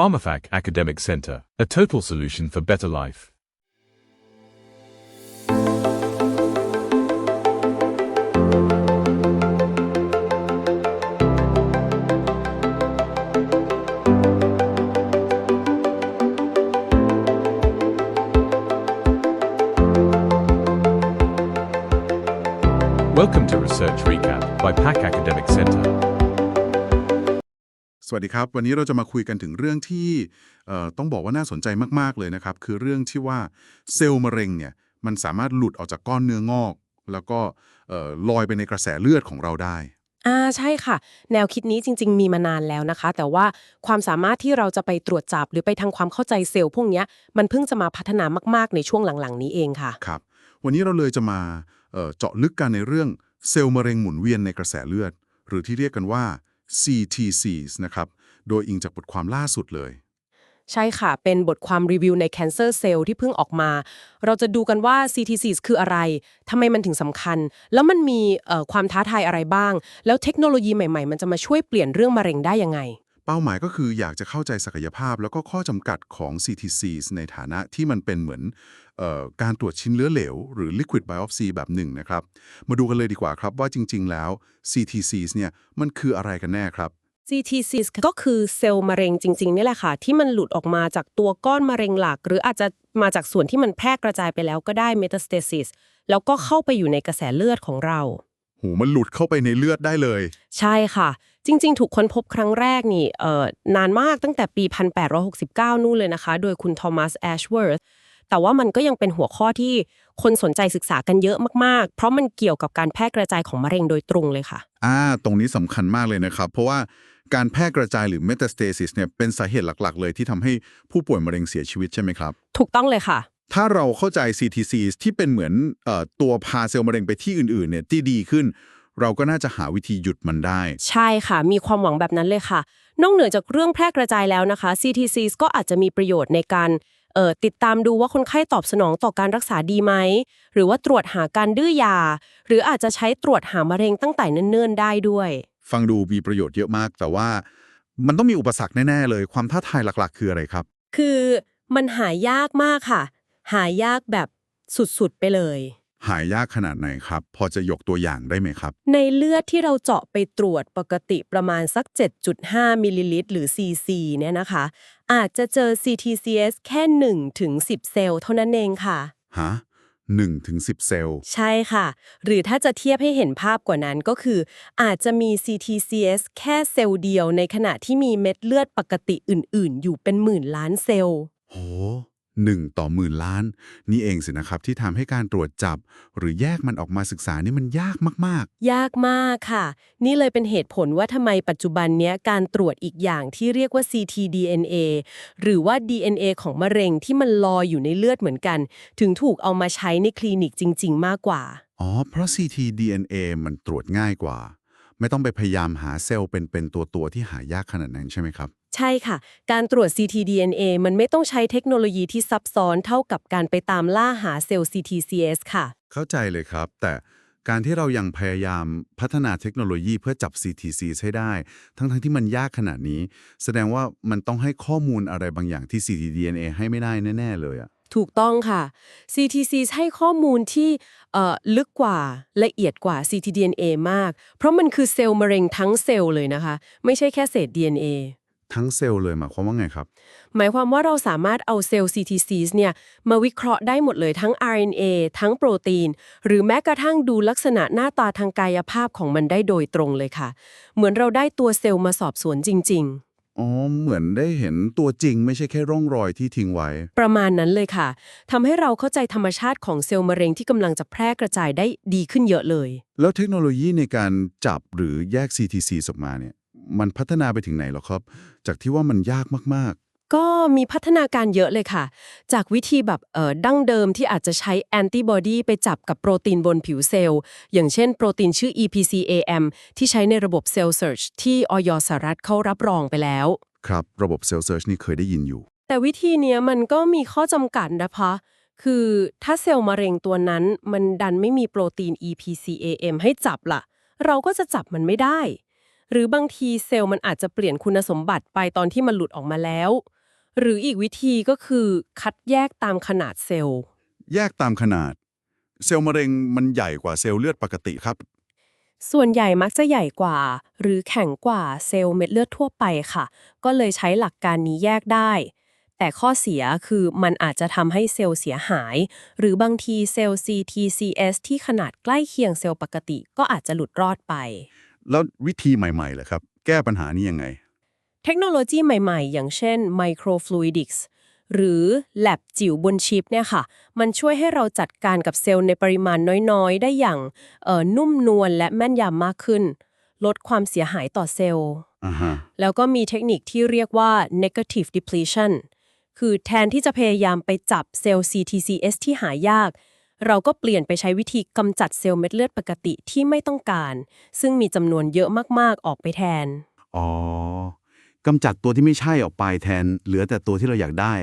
PharmaFac Academic Center, a total solution for better life. Welcome to Research Recap by PAC Academic Center. สวัสดีครับ วันนี้เราจะมาคุยกันถึงเรื่องที่เอ่อต้องบอกว่าน่าสนใจมากๆเลยนะครับ คือเรื่องที่ว่าเซลล์มะเร็งเนี่ยมันสามารถหลุดออกจากก้อนเนื้องอก แล้วก็เอ่อลอยไปในกระแสเลือดของเราได้อ่าใช่ค่ะ แนวคิดนี้จริง ๆ มีมานานแล้วนะคะ แต่ว่าความสามารถที่เราจะไปตรวจจับหรือไปทำความเข้าใจเซลล์พวกเนี้ยมันเพิ่งจะมาพัฒนามาก ๆ ในช่วงหลังๆ นี้เองค่ะครับวันนี้เราเลยจะมาเอ่อเจาะลึกกันในเรื่องเซลล์มะเร็งหมุนเวียนในกระแสเลือด หรือที่เรียกกันว่า CTCs นะครับ โดยอิงจากบทความล่าสุดเลย ใช่ค่ะ เป็นบทความรีวิวใน Cancer Cell ที่เพิ่งออกมา เราจะดูกันว่า CTCs คืออะไร ทำไมมันถึงสำคัญ แล้วมันมีความท้าทายอะไรบ้าง แล้วเทคโนโลยีใหม่ ๆ มันจะมาช่วยเปลี่ยนเรื่องมะเร็งได้ยังไง เป้าหมายก็คืออยากจะเข้าใจศักยภาพแล้วก็ข้อจำกัดของ CTCs ในฐานะที่มันเป็นเหมือนออการตรวจชิ้นเลือดเหลว หรือ liquid biopsy แบบหนึ่งนะครับ มาดูกันเลยดีกว่าครับว่าจริง ๆ แล้ว CTCs เนี่ยมันคืออะไรกันแน่ครับ CTCs ก็คือเซลล์มะเร็งจริง ๆ นี่แหละค่ะ ที่มันหลุดออกมาจากตัวก้อนมะเร็งหลัก หรืออาจจะมาจากส่วนที่มันแพร่กระจายไปแล้วก็ได้ metastasis แล้วก็เข้าไปอยู่ในกระแสเลือดของเรา หูมันหลุดเข้าไปในเลือดได้เลย ใช่ค่ะ จริง ๆ ถูกค้นพบครั้งแรกนี่เอ่อนานมากตั้งแต่ปี 1869 นู่นเลยนะคะ โดยคุณโทมัสแอชเวิร์ธแต่ว่ามันก็ยังเป็นหัวข้อที่คนสนใจศึกษากันเยอะมากๆ เพราะมันเกี่ยวกับการแพร่กระจายของมะเร็งโดยตรงเลยค่ะ อ่า ตรงนี้สำคัญมากเลยนะครับ เพราะว่าการแพร่กระจายหรือ metastasis เนี่ยเป็นสาเหตุหลักๆ เลยที่ทำให้ผู้ป่วยมะเร็งเสียชีวิตใช่ไหมครับ ถูกต้องเลยค่ะ ถ้าเราเข้าใจ CTCs ที่เป็นเหมือนเออตัวพาเซลล์มะเร็งไปที่อื่นๆเนี่ยที่ดีขึ้น เราก็น่าจะหาวิธีหยุดมันได้ ใช่ค่ะ มีความหวังแบบนั้นเลยค่ะ นอกเหนือจากเรื่องแพร่กระจายแล้วนะคะ CTCs ก็อาจจะมีประโยชน์ในการเอ่อติดตามดูว่าคนไข้ตอบสนองต่อการรักษาดีไหม หรือว่าตรวจหาการดื้อยา หรืออาจจะใช้ตรวจหามะเร็งตั้งแต่เนิ่นๆ ได้ด้วย ฟังดูมีประโยชน์เยอะมาก แต่ว่ามันต้องมีอุปสรรคแน่ ๆ เลย ความท้าทายหลักๆ คืออะไรครับ คือมันหายากมากค่ะ หายากแบบสุดๆไปเลย หายากขนาดไหนครับ พอจะยกตัวอย่างได้ไหมครับ ในเลือดที่เราเจาะไปตรวจปกติประมาณสัก 7.5 มิลลิลิตรหรือ cc เนี่ยนะคะ อาจจะเจอ CTCs แค่1ถึง10 เซลล์เท่านั้นเองค่ะ ฮะ1ถึง10 เซลล์ ใช่ค่ะ หรือถ้าจะเทียบให้เห็นภาพกว่านั้นก็คือ อาจจะมี CTCs แค่เซลล์เดียวในขณะที่มีเม็ดเลือดปกติอื่น ๆ อยู่เป็นหมื่นล้านเซลล์ โห หนึ่งต่อหมื่นล้าน นี่เองสินะครับที่ทำให้การตรวจจับ หรือแยกมันออกมาศึกษานี่มันยากมากยากมากค่ะ นี่เลยเป็นเหตุผลว่าทำไมปัจจุบันเนี้ยการตรวจอีกอย่างที่เรียกว่า ctDNA หรือว่า DNA ของมะเร็งที่มันลอยอยู่ในเลือดเหมือนกัน ถึงถูกเอามาใช้ในคลินิกจริง ๆ มากกว่าๆอ๋อเพราะ ctDNA มันตรวจง่ายกว่า ไม่ต้องไปพยายามหาเซลล์เป็นๆตัวๆที่หายากขนาดนั้นใช่ไหมครับ ใช่ค่ะ การตรวจ ctDNA มันไม่ต้องใช้เทคโนโลยีที่ซับซ้อนเท่ากับการไปตามล่าหาเซลล์ CTCs ค่ะ เข้าใจเลยครับ แต่การที่เรายังพยายามพัฒนาเทคโนโลยีเพื่อจับ CTC ให้ได้ ทั้งๆที่มันยากขนาดนี้ แสดงว่ามันต้องให้ข้อมูลอะไรบางอย่างที่ ctDNA ให้ไม่ได้แน่ ๆ เลยอะถูกต้องค่ะ CTC ให้ข้อมูลที่เอ่อลึกกว่าละเอียดกว่า ctDNA มาก เพราะมันคือเซลล์มะเร็งทั้งเซลล์เลยนะคะ ไม่ใช่แค่เศษ DNA ทั้งเซลล์เลยหมายความว่าไงครับ หมายความว่าเราสามารถเอาเซลล์ CTCs เนี่ยมาวิเคราะห์ได้หมดเลยทั้ง RNA ทั้งโปรตีน หรือแม้กระทั่งดูลักษณะหน้าตาทางกายภาพของมันได้โดยตรงเลยค่ะ เหมือนเราได้ตัวเซลล์มาสอบสวนจริงอ๋อ เหมือนได้เห็นตัวจริงไม่ใช่แค่ร่องรอยที่ทิ้งไว้ๆประมาณนั้นเลยค่ะทำให้เราเข้าใจธรรมชาติของเซลล์มะเร็งที่กำลังจะแพร่กระจายได้ดีขึ้นเยอะเลย แล้วเทคโนโลยีในการจับหรือแยก CTC ออกมาเนี่ย มันพัฒนาไปถึงไหนแล้วครับ จากที่ว่ามันยากมากก็มีพัฒนาการเยอะเลยค่ะ จากวิธีแบบเอ่อดั้งเดิมที่อาจจะใช้แอนติบอดีไปจับกับโปรตีนบนผิวเซลล์ อย่างเช่นโปรตีนชื่อ EPCAM ที่ใช้ในระบบเซลล์เซิร์ชที่ออยสหรัฐเขารับรองไปแล้วๆครับ ระบบ Cell Search นี่เคยได้ยินอยู่ แต่วิธีเนี้ยมันก็มีข้อจำกัดนะคะคือถ้าเซลล์มะเร็งตัวนั้นมันดันไม่มีโปรตีน EPCAM ให้จับล่ะ เราก็จะจับมันไม่ได้ หรือบางทีเซลล์มันอาจจะเปลี่ยนคุณสมบัติไปตอนที่มันหลุดออกมาแล้ว หรืออีกวิธีก็คือคัดแยกตามขนาดเซลล์ แยกตามขนาด เซลล์มะเร็งมันใหญ่กว่าเซลล์เลือดปกติครับ ส่วนใหญ่มักจะใหญ่กว่า หรือแข็งกว่าเซลล์เม็ดเลือดทั่วไปค่ะ ก็เลยใช้หลักการนี้แยกได้ แต่ข้อเสียคือมันอาจจะทำให้เซลล์เสียหาย หรือบางทีเซลล์ CTCS ที่ขนาดใกล้เคียงเซลล์ปกติ ก็อาจจะหลุดรอดไป แล้ววิธีใหม่ๆล่ะครับ แก้ปัญหานี้ยังไง เทคโนโลยีใหม่ๆ อย่างเช่น microfluidics หรือ lab จิ๋วบนชิปเนี่ยค่ะ มันช่วยให้เราจัดการกับเซลล์ในปริมาณน้อยๆ ได้อย่างเอ่อนุ่มนวลและแม่นยำมากขึ้น ลดความเสียหายต่อเซลล์อ่าฮะแล้วก็มีเทคนิคที่เรียกว่า negative depletion คือแทนที่จะพยายามไปจับเซลล์ CTCS ที่หายาก เราก็เปลี่ยนไปใช้วิธีกำจัดเซลล์เม็ดเลือดปกติที่ไม่ต้องการ ซึ่งมีจำนวนเยอะมากๆออกไปแทน อ๋อกำจัดตัวที่ไม่ใช่ออกไปแทน เหลือแต่ตัวที่เราอยากได้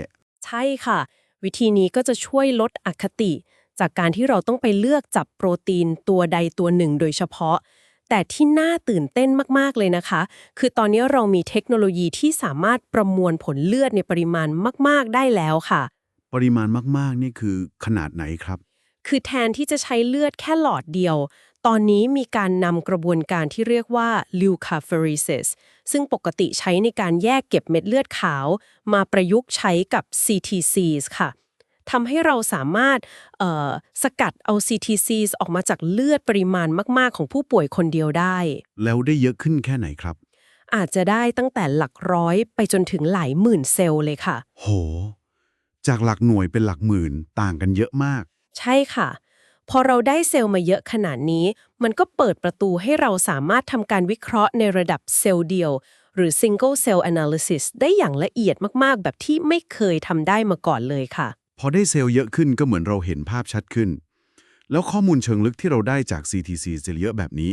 ใช่ค่ะ วิธีนี้ก็จะช่วยลดอคติ จากการที่เราต้องไปเลือกจับโปรตีนตัวใดตัวหนึ่งโดยเฉพาะ แต่ที่น่าตื่นเต้นมากๆเลยนะคะ คือตอนนี้เรามีเทคโนโลยีที่สามารถประมวลผลเลือดในปริมาณมาก ๆได้แล้วค่ะ ปริมาณมากๆนี่คือขนาดไหนครับ คือแทนที่จะใช้เลือดแค่หลอดเดียว ตอนนี้มีการนำกระบวนการที่เรียกว่า leukapheresis ซึ่งปกติใช้ในการแยกเก็บเม็ดเลือดขาว มาประยุกต์ใช้กับ CTCs ค่ะทำให้เราสามารถเอ่อสกัดเอา CTCs ออกมาจากเลือดปริมาณมาก ๆ ของผู้ป่วยคนเดียวได้ แล้วได้เยอะขึ้นแค่ไหนครับ อาจจะได้ตั้งแต่หลักร้อยไปจนถึงหลายหมื่นเซลล์เลยค่ะ โห จากหลักหน่วยเป็นหลักหมื่นต่างกันเยอะมาก ใช่ค่ะ พอเราได้เซลล์มาเยอะขนาดนี้ มันก็เปิดประตูให้เราสามารถทำการวิเคราะห์ในระดับเซลล์เดียว หรือ single cell analysis ได้อย่างละเอียดมากๆ แบบที่ไม่เคยทำได้มาก่อนเลยค่ะ พอได้เซลล์เยอะขึ้นก็เหมือนเราเห็นภาพชัดขึ้น แล้วข้อมูลเชิงลึกที่เราได้จาก CTC จะเยอะแบบนี้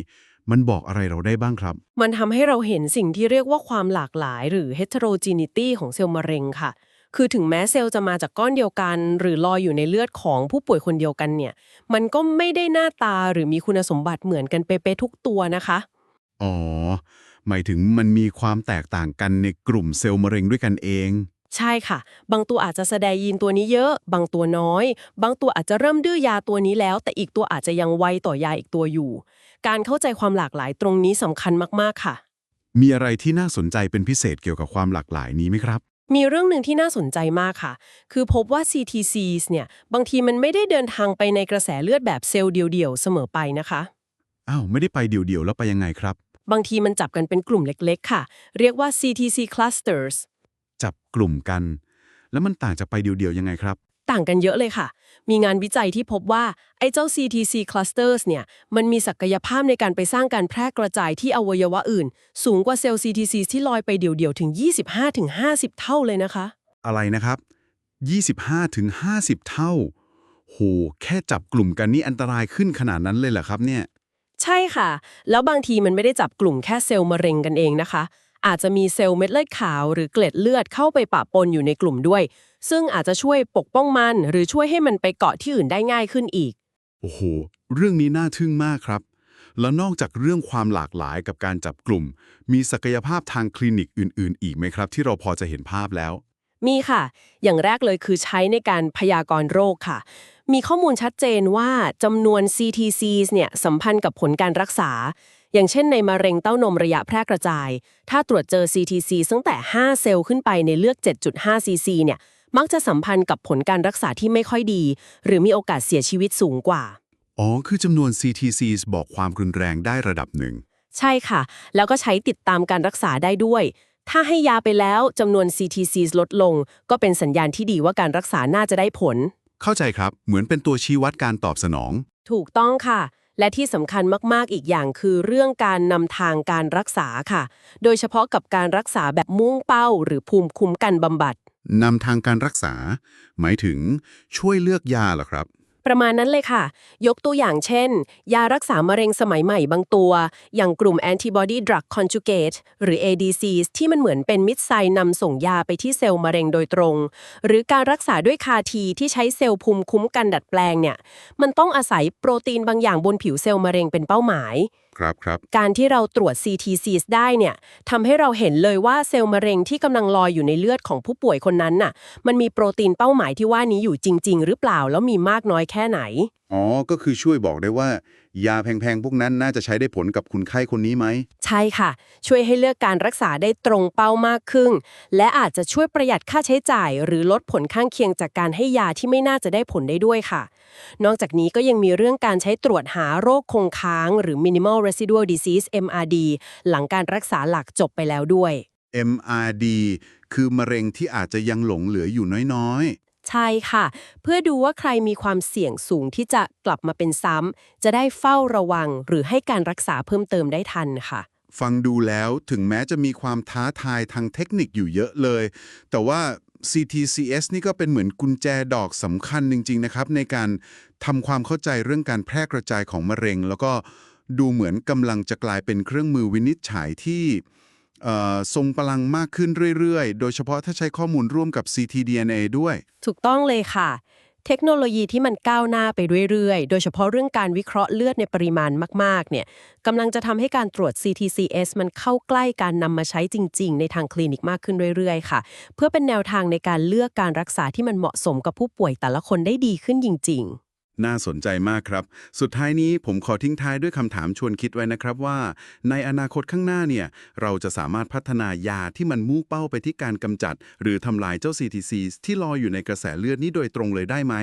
มันบอกอะไรเราได้บ้างครับ มันทำให้เราเห็นสิ่งที่เรียกว่าความหลากหลาย หรือ heterogeneity ของเซลล์มะเร็งค่ะ คือถึงแม้เซลล์จะมาจากก้อนเดียวกัน หรือลอยอยู่ในเลือดของผู้ป่วยคนเดียวกันเนี่ย มันก็ไม่ได้หน้าตาหรือมีคุณสมบัติเหมือนกันเป๊ะๆทุกตัวนะคะ อ๋อ หมายถึงมันมีความแตกต่างกันในกลุ่มเซลล์มะเร็งด้วยกันเอง ใช่ค่ะ บางตัวอาจจะแสดงยีนตัวนี้เยอะ บางตัวน้อย บางตัวอาจจะเริ่มดื้อยาตัวนี้แล้ว แต่อีกตัวอาจจะยังไวต่อยาอีกตัวอยู่ การเข้าใจความหลากหลายตรงนี้สำคัญมากๆค่ะมีอะไรที่น่าสนใจเป็นพิเศษเกี่ยวกับความหลากหลายนี้ไหมครับ มีเรื่องหนึ่งที่น่าสนใจมากค่ะ คือพบว่า CTCs เนี่ย บางทีมันไม่ได้เดินทางไปในกระแสเลือดแบบเซลล์เดี่ยวๆ เสมอไปนะคะ อ้าว ไม่ได้ไปเดี่ยวๆ แล้วไปยังไงครับ บางทีมันจับกันเป็นกลุ่มเล็กๆ ค่ะ เรียกว่า CTC clusters จับกลุ่มกัน แล้วมันต่างจากไปเดี่ยวๆ ยังไงครับ ต่างกันเยอะเลยค่ะ มีงานวิจัยที่พบว่าไอ้เจ้า CTC clusters เนี่ยมันมีศักยภาพในการไปสร้างการแพร่กระจายที่อวัยวะอื่น สูงกว่าเซลล์ CTC ที่ลอยไปเดี่ยวๆ ถึง 25-50 เท่าเลยนะคะ อะไรนะครับ 25ถึง50 เท่า โห แค่จับกลุ่มกันนี่อันตรายขึ้นขนาดนั้นเลยเหรอครับเนี่ย ใช่ค่ะ แล้วบางทีมันไม่ได้จับกลุ่มแค่เซลล์มะเร็งกันเองนะคะ อาจจะมีเซลล์เม็ดเลือดขาว หรือเกล็ดเลือดเข้าไปปะปนอยู่ในกลุ่มด้วย ซึ่งอาจจะช่วยปกป้องมัน หรือช่วยให้มันไปเกาะที่อื่นได้ง่ายขึ้นอีก โอ้โห เรื่องนี้น่าทึ่งมากครับ แล้วนอกจากเรื่องความหลากหลายกับการจับกลุ่ม มีศักยภาพทางคลินิกอื่น ๆ อีกไหมครับ ที่เราพอจะเห็นภาพแล้ว มีค่ะ อย่างแรกเลยคือใช้ในการพยากรณ์โรคค่ะ มีข้อมูลชัดเจนว่าจำนวน CTCs เนี่ยสัมพันธ์กับผลการรักษา อย่างเช่นในมะเร็งเต้านมระยะแพร่กระจาย ถ้าตรวจเจอ CTC ตั้งแต่ 5 เซลล์ขึ้นไปในเลือด 7.5 cc เนี่ย มักจะสัมพันธ์กับผลการรักษาที่ไม่ค่อยดี หรือมีโอกาสเสียชีวิตสูงกว่า อ๋อ คือจำนวน CTCs บอกความรุนแรงได้ระดับหนึ่ง ใช่ค่ะ แล้วก็ใช้ติดตามการรักษาได้ด้วย ถ้าให้ยาไปแล้วจำนวน CTCs ลดลง ก็เป็นสัญญาณที่ดีว่าการรักษาน่าจะได้ผล เข้าใจครับ เหมือนเป็นตัวชี้วัดการตอบสนอง ถูกต้องค่ะ และที่สำคัญมากๆอีกอย่างคือเรื่องการนำทางการรักษาค่ะ โดยเฉพาะกับการรักษาแบบมุ่งเป้า หรือภูมิคุ้มกันบำบัดนำทางการรักษา หมายถึงช่วยเลือกยาเหรอครับ ประมาณนั้นเลยค่ะ ยกตัวอย่างเช่น ยารักษามะเร็งสมัยใหม่บางตัว อย่างกลุ่ม antibody drug conjugate หรือ ADCs ที่มันเหมือนเป็นมิตรไซน์นำส่งยาไปที่เซลล์มะเร็งโดยตรง หรือการรักษาด้วยคาทีที่ใช้เซลล์ภูมิคุ้มกันดัดแปลงเนี่ย มันต้องอาศัยโปรตีนบางอย่างบนผิวเซลล์มะเร็งเป็นเป้าหมาย ครับครับการที่เราตรวจ CTCs ได้เนี่ยทำให้เราเห็นเลยว่าเซลล์มะเร็งที่กำลังลอยอยู่ในเลือดของผู้ป่วยคนนั้นน่ะ มันมีโปรตีนเป้าหมายที่ว่านี้อยู่จริง ๆ หรือเปล่าแล้วมีมากน้อยแค่ไหน อ๋อ ก็คือช่วยบอกได้ว่า ยาแพงๆ พวกนั้นน่าจะใช้ได้ผลกับคนไข้คนนี้ไหม ใช่ค่ะ ช่วยให้เลือกการรักษาได้ตรงเป้ามากขึ้น และอาจจะช่วยประหยัดค่าใช้จ่าย หรือลดผลข้างเคียงจากการให้ยาที่ไม่น่าจะได้ผลได้ด้วยค่ะ นอกจากนี้ก็ยังมีเรื่องการใช้ตรวจหาโรคคงค้าง หรือ minimal residual disease MRD หลังการรักษาหลักจบไปแล้วด้วย MRD คือมะเร็งที่อาจจะยังหลงเหลืออยู่น้อย ใช่ค่ะ เพื่อดูว่าใครมีความเสี่ยงสูงที่จะกลับมาเป็นซ้ำ จะได้เฝ้าระวังหรือให้การรักษาเพิ่มเติมได้ทันค่ะ ฟังดูแล้วถึงแม้จะมีความท้าทายทางเทคนิคอยู่เยอะเลย แต่ว่า CTCS นี่ก็เป็นเหมือนกุญแจดอกสำคัญจริง ๆ นะครับ ในการทำความเข้าใจเรื่องการแพร่กระจายของมะเร็ง แล้วก็ดูเหมือนกำลังจะกลายเป็นเครื่องมือวินิจฉัยที่ ทรงพลังมากขึ้นเรื่อยๆ โดยเฉพาะถ้าใช้ข้อมูลร่วมกับ ctDNA ด้วย ถูกต้องเลยค่ะ เทคโนโลยีที่มันก้าวหน้าไปเรื่อยๆ โดยเฉพาะเรื่องการวิเคราะห์เลือดในปริมาณมากๆ เนี่ยกำลังจะทำให้การตรวจ CTCS มันเข้าใกล้การนำมาใช้จริง ๆ ในทางคลินิกมากขึ้นเรื่อยๆ ค่ะ เพื่อเป็นแนวทางในการเลือกการรักษาที่มันเหมาะสมกับผู้ป่วยแต่ละคนได้ดีขึ้นจริง ๆ น่าสนใจมากครับ สุดท้ายนี้ผมขอทิ้งท้ายด้วยคำถามชวนคิดไว้นะครับว่า ในอนาคตข้างหน้าเนี่ยเราจะสามารถพัฒนายาที่มันมุ่งเป้าไปที่การกำจัด หรือทำลายเจ้า CTC ที่ลอยอยู่ในกระแสเลือดนี้โดยตรงเลยได้ไหม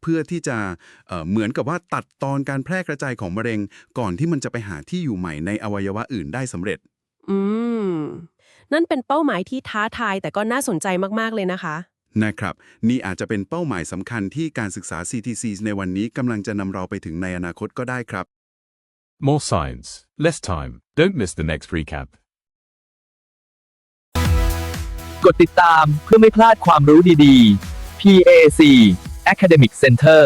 เพื่อที่จะเเหมือนกับว่าตัดตอนการแพร่กระจายของมะเร็ง ก่อนที่มันจะไปหาที่อยู่ใหม่ในอวัยวะอื่นได้สำเร็จ อืม นั่นเป็นเป้าหมายที่ท้าทายแต่ก็น่าสนใจมากๆเลยนะคะ นะครับ นี่อาจจะเป็นเป้าหมายสำคัญที่การศึกษา CTC ในวันนี้กำลังจะนำเราไปถึงในอนาคตก็ได้ครับ More science, less time. Don't miss the next recap. กดติดตามเพื่อไม่พลาดความรู้ดีๆ PAC Academic Center